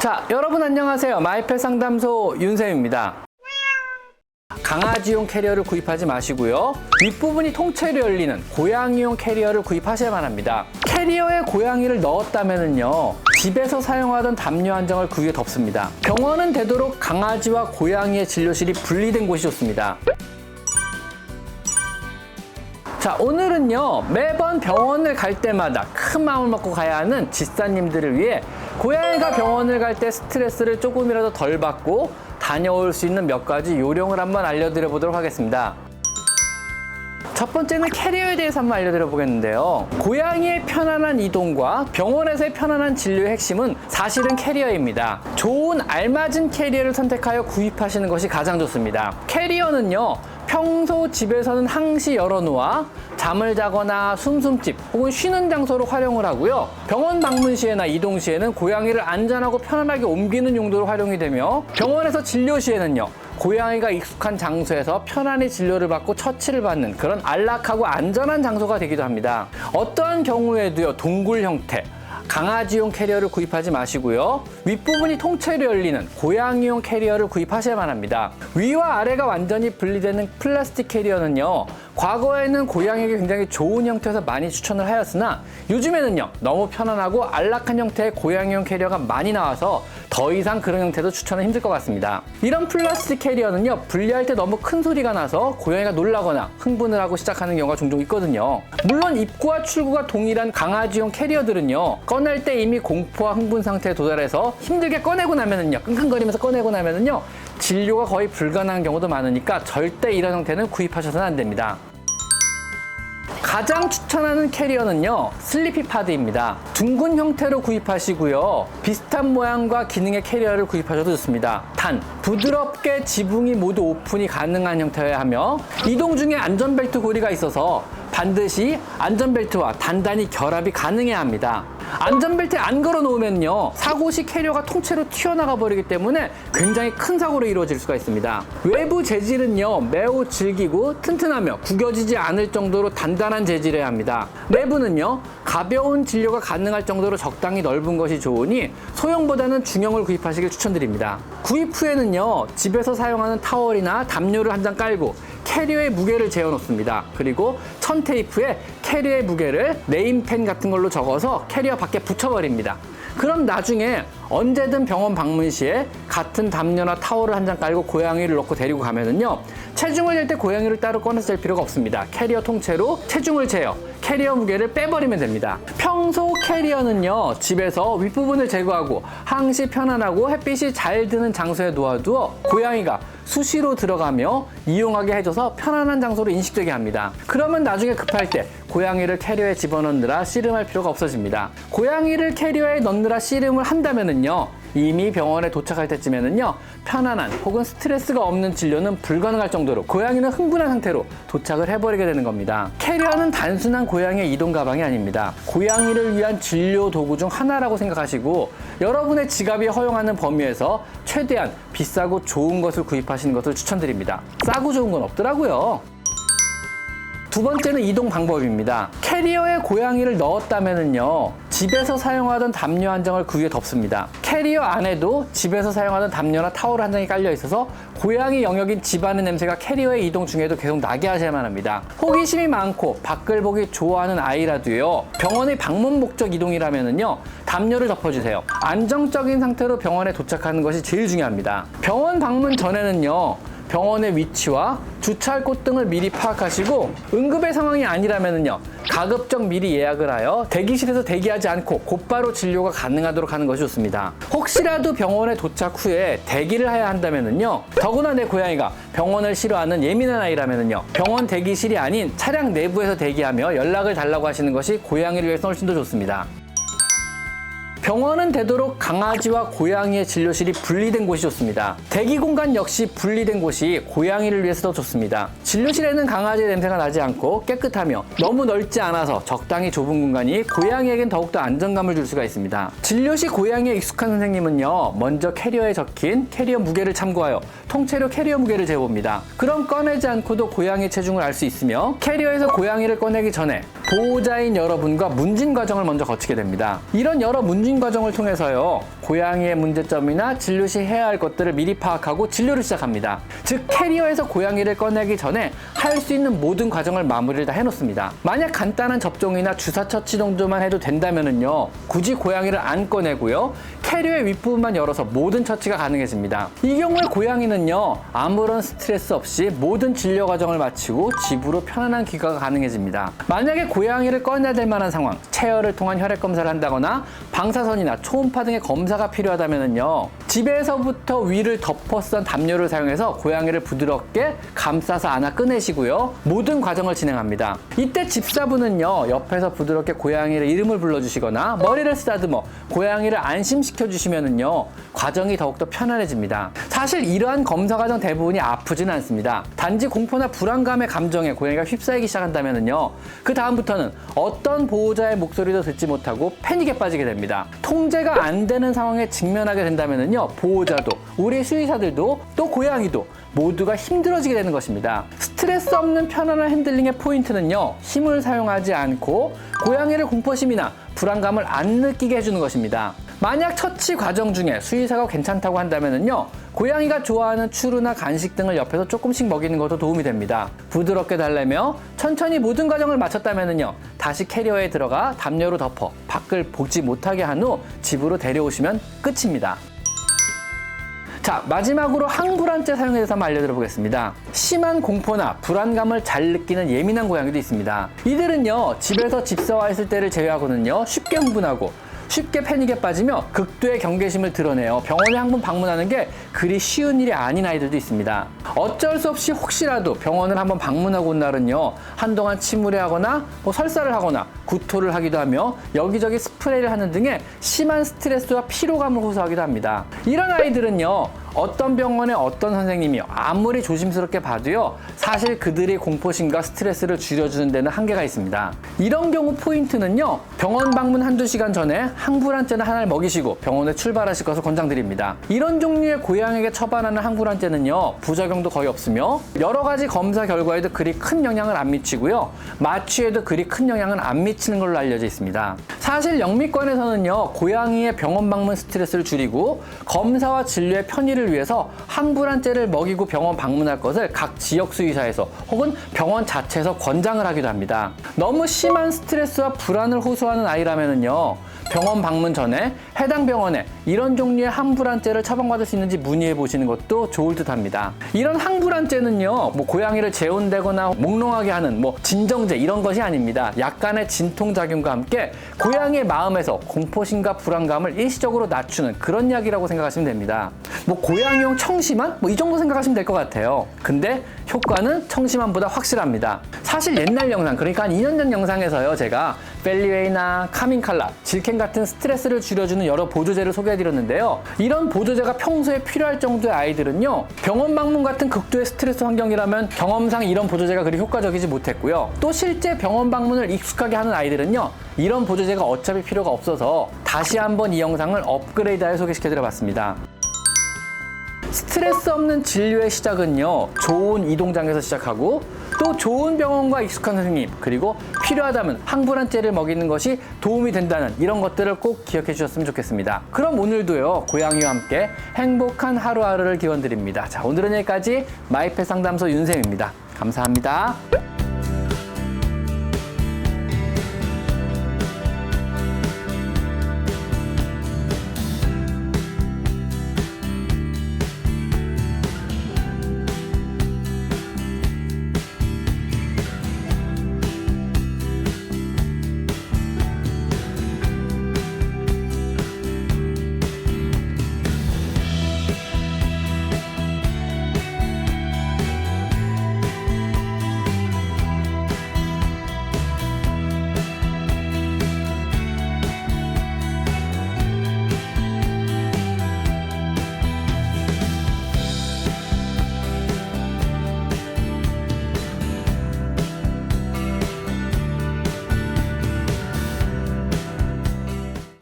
자, 여러분 안녕하세요. 마이펫 상담소 윤쌤입니다. 강아지용 캐리어를 구입하지 마시고요. 윗부분이 통째로 열리는 고양이용 캐리어를 구입하셔야만 합니다. 캐리어에 고양이를 넣었다면요. 집에서 사용하던 담요 한정을 그 위에 덮습니다. 병원은 되도록 강아지와 고양이의 진료실이 분리된 곳이 좋습니다. 자, 오늘은요, 매번 병원을 갈 때마다 큰 마음을 먹고 가야 하는 집사님들을 위해 고양이가 병원을 갈 때 스트레스를 조금이라도 덜 받고 다녀올 수 있는 몇 가지 요령을 한번 알려드려 보도록 하겠습니다. 첫 번째는 캐리어에 대해서 한번 알려드려 보겠는데요. 고양이의 편안한 이동과 병원에서의 편안한 진료의 핵심은 사실은 캐리어입니다. 좋은 알맞은 캐리어를 선택하여 구입하시는 것이 가장 좋습니다. 캐리어는요, 평소 집에서는 항시 열어놓아 잠을 자거나 숨숨집 혹은 쉬는 장소로 활용을 하고요. 병원 방문 시에나 이동 시에는 고양이를 안전하고 편안하게 옮기는 용도로 활용이 되며 병원에서 진료 시에는요. 고양이가 익숙한 장소에서 편안히 진료를 받고 처치를 받는 그런 안락하고 안전한 장소가 되기도 합니다. 어떠한 경우에도요, 동굴 형태, 강아지용 캐리어를 구입하지 마시고요. 윗부분이 통째로 열리는 고양이용 캐리어를 구입하셔야만 합니다. 위와 아래가 완전히 분리되는 플라스틱 캐리어는요. 과거에는 고양이에게 굉장히 좋은 형태에서 많이 추천을 하였으나 요즘에는요. 너무 편안하고 안락한 형태의 고양이용 캐리어가 많이 나와서 더 이상 그런 형태도 추천은 힘들 것 같습니다. 이런 플라스틱 캐리어는요. 분리할 때 너무 큰 소리가 나서 고양이가 놀라거나 흥분을 하고 시작하는 경우가 종종 있거든요. 물론 입구와 출구가 동일한 강아지용 캐리어들은요. 꺼낼 때 이미 공포와 흥분 상태에 도달해서 힘들게 꺼내고 나면은요. 끙끙거리면서 꺼내고 나면은요. 진료가 거의 불가능한 경우도 많으니까 절대 이런 형태는 구입하셔서는 안 됩니다. 가장 추천하는 캐리어는요 슬리피 파드입니다. 둥근 형태로 구입하시고요 비슷한 모양과 기능의 캐리어를 구입하셔도 좋습니다. 단 부드럽게 지붕이 모두 오픈이 가능한 형태여야 하며 이동 중에 안전벨트 고리가 있어서 반드시 안전벨트와 단단히 결합이 가능해야 합니다 안전벨트에 안 걸어 놓으면요 사고 시 캐리어가 통째로 튀어나가 버리기 때문에 굉장히 큰 사고로 이루어질 수가 있습니다. 외부 재질은요 매우 질기고 튼튼하며 구겨지지 않을 정도로 단단한 재질이어야 합니다. 내부는요 가벼운 진료가 가능할 정도로 적당히 넓은 것이 좋으니 소형보다는 중형을 구입하시길 추천드립니다. 구입 후에는요 집에서 사용하는 타월이나 담요를 한 장 깔고 캐리어의 무게를 재어 놓습니다. 그리고 천 테이프에 캐리어의 무게를 네임펜 같은 걸로 적어서 캐리어 밖에 붙여버립니다. 그럼 나중에 언제든 병원 방문 시에 같은 담요나 타월을 한 장 깔고 고양이를 넣고 데리고 가면은요 체중을 잴 때 고양이를 따로 꺼내서 잴 필요가 없습니다. 캐리어 통째로 체중을 재어 캐리어 무게를 빼버리면 됩니다. 평소 캐리어는요 집에서 윗부분을 제거하고 항시 편안하고 햇빛이 잘 드는 장소에 놓아두어 고양이가 수시로 들어가며 이용하게 해줘서 편안한 장소로 인식되게 합니다. 그러면 나중에 급할 때 고양이를 캐리어에 집어넣느라 씨름할 필요가 없어집니다. 고양이를 캐리어에 넣느라 씨름을 한다면은요. 이미 병원에 도착할 때쯤에는요 편안한 혹은 스트레스가 없는 진료는 불가능할 정도로 고양이는 흥분한 상태로 도착을 해버리게 되는 겁니다. 캐리어는 단순한 고양이의 이동 가방이 아닙니다. 고양이를 위한 진료 도구 중 하나라고 생각하시고 여러분의 지갑이 허용하는 범위에서 최대한 비싸고 좋은 것을 구입하시는 것을 추천드립니다. 싸고 좋은 건 없더라고요. 두 번째는 이동 방법입니다. 캐리어에 고양이를 넣었다면요 집에서 사용하던 담요 한 장을 그 위에 덮습니다. 캐리어 안에도 집에서 사용하던 담요나 타월 한 장이 깔려 있어서 고양이 영역인 집안의 냄새가 캐리어의 이동 중에도 계속 나게 하셔야만 합니다. 호기심이 많고 밖을 보기 좋아하는 아이라도요. 병원의 방문 목적 이동이라면은요. 담요를 덮어주세요. 안정적인 상태로 병원에 도착하는 것이 제일 중요합니다. 병원 방문 전에는요. 병원의 위치와 주차할 곳 등을 미리 파악하시고 응급의 상황이 아니라면요 가급적 미리 예약을 하여 대기실에서 대기하지 않고 곧바로 진료가 가능하도록 하는 것이 좋습니다. 혹시라도 병원에 도착 후에 대기를 해야 한다면요 더구나 내 고양이가 병원을 싫어하는 예민한 아이라면요 병원 대기실이 아닌 차량 내부에서 대기하며 연락을 달라고 하시는 것이 고양이를 위해서 훨씬 더 좋습니다. 병원은 되도록 강아지와 고양이의 진료실이 분리된 곳이 좋습니다. 대기 공간 역시 분리된 곳이 고양이를 위해서 더 좋습니다. 진료실에는 강아지의 냄새가 나지 않고 깨끗하며 너무 넓지 않아서 적당히 좁은 공간이 고양이에겐 더욱더 안정감을 줄 수가 있습니다. 진료시 고양이에 익숙한 선생님은요, 먼저 캐리어에 적힌 캐리어 무게를 참고하여 통째로 캐리어 무게를 재봅니다. 그럼 꺼내지 않고도 고양이 체중을 알 수 있으며 캐리어에서 고양이를 꺼내기 전에 보호자인 여러분과 문진 과정을 먼저 거치게 됩니다. 이런 여러 문진 과정을 통해서요, 고양이의 문제점이나 진료 시 해야 할 것들을 미리 파악하고 진료를 시작합니다. 즉, 캐리어에서 고양이를 꺼내기 전에 할 수 있는 모든 과정을 마무리를 다 해놓습니다. 만약 간단한 접종이나 주사 처치 정도만 해도 된다면은요, 굳이 고양이를 안 꺼내고요, 캐리어의 윗부분만 열어서 모든 처치가 가능해집니다. 이 경우에 고양이는요, 아무런 스트레스 없이 모든 진료 과정을 마치고 집으로 편안한 귀가가 가능해집니다. 만약에 고양이를 꺼내야 될 만한 상황, 체열을 통한 혈액 검사를 한다거나 방사선이나 초음파 등의 검사가 필요하다면요, 집에서부터 위를 덮어 쓴 담요를 사용해서 고양이를 부드럽게 감싸서 안아 꺼내시고요, 모든 과정을 진행합니다. 이때 집사분은요, 옆에서 부드럽게 고양이를 이름을 불러주시거나 머리를 쓰다듬어 고양이를 안심시켜 주시면은요, 과정이 더욱더 편안해집니다. 사실 이러한 검사 과정 대부분이 아프진 않습니다. 단지 공포나 불안감의 감정에 고양이가 휩싸이기 시작한다면은요, 그 다음부터 는 어떤 보호자의 목소리도 듣지 못하고 패닉에 빠지게 됩니다. 통제가 안 되는 상황에 직면하게 된다면은요, 보호자도 우리 수의사들도 또 고양이도 모두가 힘들어지게 되는 것입니다. 스트레스 없는 편안한 핸들링의 포인트는요, 힘을 사용하지 않고 고양이를 공포심이나 불안감을 안 느끼게 해주는 것입니다. 만약 처치 과정 중에 수의사가 괜찮다고 한다면요 고양이가 좋아하는 추루나 간식 등을 옆에서 조금씩 먹이는 것도 도움이 됩니다. 부드럽게 달래며 천천히 모든 과정을 마쳤다면요 다시 캐리어에 들어가 담요로 덮어 밖을 보지 못하게 한 후 집으로 데려오시면 끝입니다. 자, 마지막으로 항불안제 사용에 대해서 한번 알려드려 보겠습니다. 심한 공포나 불안감을 잘 느끼는 예민한 고양이도 있습니다. 이들은요, 집에서 집사와 있을 때를 제외하고는요, 쉽게 흥분하고 쉽게 패닉에 빠지며 극도의 경계심을 드러내요. 병원에 한 번 방문하는 게 그리 쉬운 일이 아닌 아이들도 있습니다. 어쩔 수 없이 혹시라도 병원을 한번 방문하고 온 날은요, 한동안 침울해하거나 뭐 설사를 하거나 구토를 하기도 하며 여기저기 스프레이를 하는 등의 심한 스트레스와 피로감을 호소하기도 합니다. 이런 아이들은요, 어떤 병원의 어떤 선생님이요 아무리 조심스럽게 봐도요 사실 그들의 공포심과 스트레스를 줄여주는 데는 한계가 있습니다 이런 경우 포인트는요 병원 방문 한두 시간 전에 항불안제는 하나를 먹이시고 병원에 출발하실 것을 권장드립니다 이런 종류의 고양 이에게 처방하는 항불안제는요 부작용도 거의 없으며 여러 가지 검사 결과에도 그리 큰 영향을 안 미치고요 마취에도 그리 큰 영향을 안 미치는 걸로 알려져 있습니다 사실 영미권에서는요 고양이의 병원 방문 스트레스를 줄이고 검사와 진료의 편의를 위해서 항불안제를 먹이고 병원 방문할 것을 각 지역 수의사에서 혹은 병원 자체에서 권장을 하기도 합니다. 너무 심한 스트레스와 불안을 호소하는 아이라면은요. 병원 방문 전에 해당 병원에 이런 종류의 항불안제를 처방받을 수 있는지 문의해 보시는 것도 좋을 듯 합니다. 이런 항불안제는요, 뭐 고양이를 재운대거나 몽롱하게 하는 뭐 진정제 이런 것이 아닙니다. 약간의 진통 작용과 함께 고양이의 마음에서 공포심과 불안감을 일시적으로 낮추는 그런 약이라고 생각하시면 됩니다. 뭐 고양이용 청심환 뭐 이 정도 생각하시면 될 것 같아요. 근데 효과는 청심환보다 확실합니다. 사실 옛날 영상 그러니까 한 2년 전 영상에서요 제가 펠리웨이나 카민칼라, 질켄 같은 스트레스를 줄여주는 여러 보조제를 소개해드렸는데요. 이런 보조제가 평소에 필요할 정도의 아이들은요 병원 방문 같은 극도의 스트레스 환경이라면 경험상 이런 보조제가 그리 효과적이지 못했고요. 또 실제 병원 방문을 익숙하게 하는 아이들은요 이런 보조제가 어차피 필요가 없어서 다시 한번 이 영상을 업그레이드하여 소개시켜드려 봤습니다. 스트레스 없는 진료의 시작은요, 좋은 이동장에서 시작하고 또 좋은 병원과 익숙한 선생님, 그리고 필요하다면 항불안제를 먹이는 것이 도움이 된다는 이런 것들을 꼭 기억해 주셨으면 좋겠습니다. 그럼 오늘도요, 고양이와 함께 행복한 하루하루를 기원드립니다. 자, 오늘은 여기까지 마이펫 상담소 윤쌤입니다. 감사합니다.